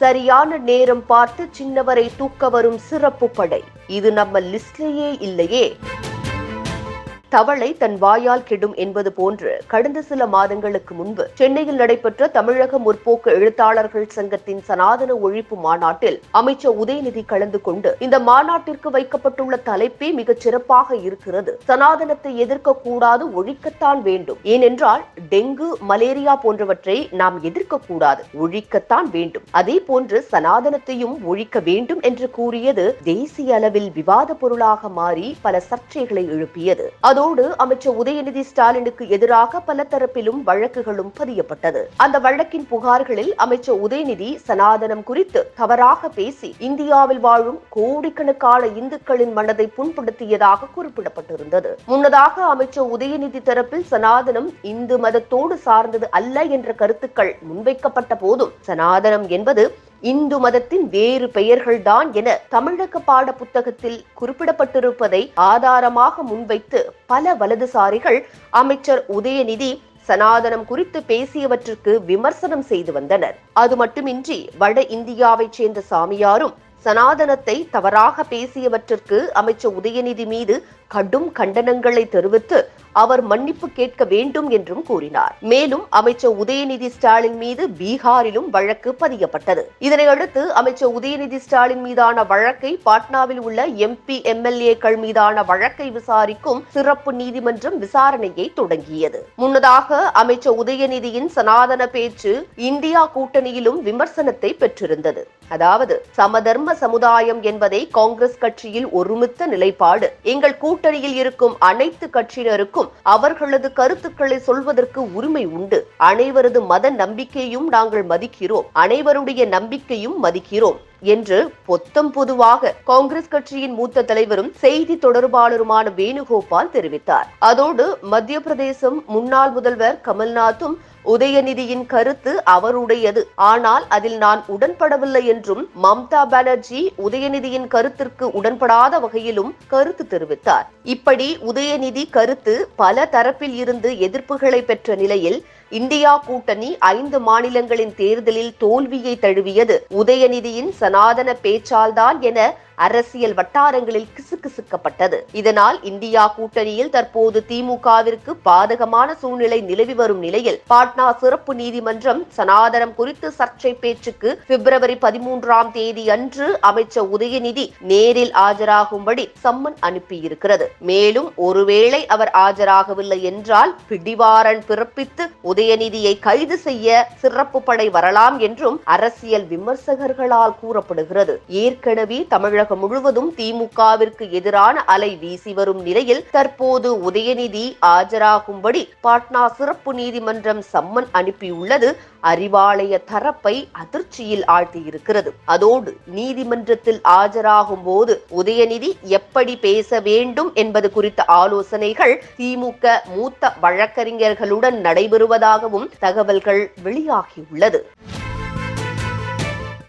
சரியான நேரம் பார்த்து சின்னவரை தூக்க வரும் சிறப்பு படை. இது நம்ம லிஸ்ட்லேயே இல்லையே. தவளை தன் வாயால் கெடும் என்பது போன்று கடந்த சில மாதங்களுக்கு முன்பு சென்னையில் நடைபெற்ற தமிழக முற்போக்கு எழுத்தாளர்கள் சங்கத்தின் சனாதன ஒழிப்பு மாநாட்டில் அமைச்சர் உதயநிதி கலந்து கொண்டு இந்த மாநாட்டிற்கு வைக்கப்பட்டுள்ள தலைப்பே மிகச் சிறப்பாக இருக்கிறது. சனாதனத்தை எதிர்க்க கூடாது ஒழிக்கத்தான் வேண்டும். ஏனென்றால் டெங்கு மலேரியா போன்றவற்றை நாம் எதிர்க்க கூடாது ஒழிக்கத்தான் வேண்டும். அதே போன்று சனாதனத்தையும் ஒழிக்க வேண்டும் என்று கூறியது தேசிய அளவில் விவாத பொருளாக மாறி பல சர்ச்சைகளை எழுப்பியது. அதோடு அமைச்சர் உதயநிதி ஸ்டாலினுக்கு எதிராக பல தரப்பிலும் வழக்குகளும் பதியப்பட்டது. அந்த வழக்கின் புகார்களில் அமைச்சர் உதயநிதி சனாதனம் குறித்து தவறாக பேசி இந்தியாவில் வாழும் கோடிக்கணக்கான இந்துக்களின் மனதை புண்படுத்தியதாக குறிப்பிடப்பட்டிருந்தது. முன்னதாக அமைச்சர் உதயநிதி தரப்பில் சனாதனம் இந்து மதத்தோடு சார்ந்தது அல்ல என்ற கருத்துக்கள் முன்வைக்கப்பட்ட போதும் சனாதனம் என்பது இந்து மதத்தின் வேறு பெயர்கள்தான் என தமிழக பாட புத்தகத்தில் குறிப்பிடப்பட்டிருப்பதை ஆதாரமாக முன்வைத்து பல வலதுசாரிகள் அமைச்சர் உதயநிதி சனாதனம் குறித்து பேசியவற்றுக்கு விமர்சனம் செய்து வந்தனர். அது மட்டுமின்றி வட இந்தியாவைச் சேர்ந்த சாமியாரும் சனாதனத்தை தவறாக பேசியவற்றிற்கு அமைச்சர் உதயநிதி மீது கடும் கண்டனங்களை தெரிவித்து அவர் மன்னிப்பு கேட்க வேண்டும் என்றும் கூறினார். மேலும் அமைச்சர் உதயநிதி ஸ்டாலின் மீது பீகாரிலும் வழக்கு பதியப்பட்டது. இதனையடுத்து அமைச்சர் உதயநிதி ஸ்டாலின் மீதான வழக்கை பாட்னாவில் உள்ள எம்பி எம்எல்ஏக்கள் மீதான வழக்கை விசாரிக்கும் சிறப்பு நீதிமன்றம் விசாரணையை தொடங்கியது. முன்னதாக அமைச்சர் உதயநிதியின் சனாதன பேச்சு இந்தியா கூட்டணியிலும் விமர்சனத்தை பெற்றிருந்தது. அதாவது சமதர்ம சமுதாயம் என்பதை காங்கிரஸ் கட்சியில் ஒருமித்த நிலைப்பாடு. எங்கள் கூட்டணியில் இருக்கும் அனைத்து கட்சியினருக்கும் அவர்களது கருத்துக்களை சொல்வதற்கு உரிமை உண்டு. அனைவரது மத நம்பிக்கையும் நாங்கள் மதிக்கிறோம். அனைவருடைய நம்பிக்கையும் மதிக்கிறோம் என்று பொத்தம் பொதுவாக காங்கிரஸ் கட்சியின் மூத்த தலைவரும் செய்தி தொடர்பாளருமான வேணுகோபால் தெரிவித்தார். அதோடு மத்திய பிரதேசம் முன்னாள் முதல்வர் கமல்நாத்தும் உதயநிதியின் கருத்து அவருடையது. ஆனால் அதில் நான் உடன்படவில்லை என்றும் மம்தா பானர்ஜி உதயநிதியின் கருத்திற்கு உடன்படாத வகையிலும் கருத்து தெரிவித்தார். இப்படி உதயநிதி கருத்து பல தரப்பில் இருந்து எதிர்ப்புகளை பெற்ற நிலையில் இந்தியா கூட்டணி ஐந்து மாநிலங்களின் தேர்தலில் தோல்வியை தழுவியது. உதயநிதியின் சனாதன பேச்சால்தான் என அரசியல் வட்டாரங்களில் கிசுகிசுக்கப்பட்டது. இதனால் இந்தியா கூட்டணியில் தற்போது திமுகவிற்கு பாதகமான சூழ்நிலை நிலவி வரும் நிலையில் பாட்னா சிறப்பு நீதிமன்றம் சனாதனம் குறித்து சர்ச்சை பேச்சுக்கு பிப்ரவரி பதிமூன்றாம் தேதி அன்று அமைச்சர் உதயநிதி நேரில் ஆஜராகும்படி சம்மன் அனுப்பியிருக்கிறது. மேலும் ஒருவேளை அவர் ஆஜராகவில்லை என்றால் பிடிவாரன் பிறப்பித்து உதயநிதியை கைது செய்ய சிறப்பு படை வரலாம் என்றும் அரசியல் விமர்சகர்களால் கூறப்படுகிறது. ஏற்கனவே தமிழகம் முழுவதும் திமுகவிற்கு எதிரான அலை வீசி வரும் நிலையில் தற்போது உதயநிதி ஆஜராகும்படி பாட்னா சிறப்பு நீதிமன்றம் சம்மன் அனுப்பியுள்ளது. அறிவாலய தரப்பை அதிர்ச்சியில் ஆழ்த்தியிருக்கிறது. அதோடு நீதிமன்றத்தில் ஆஜராகும் போது உதயநிதி எப்படி பேச வேண்டும் என்பது குறித்த ஆலோசனைகள் திமுக மூத்த வழக்கறிஞர்களுடன் நடைபெறுவதாகவும் தகவல்கள் வெளியாகியுள்ளது.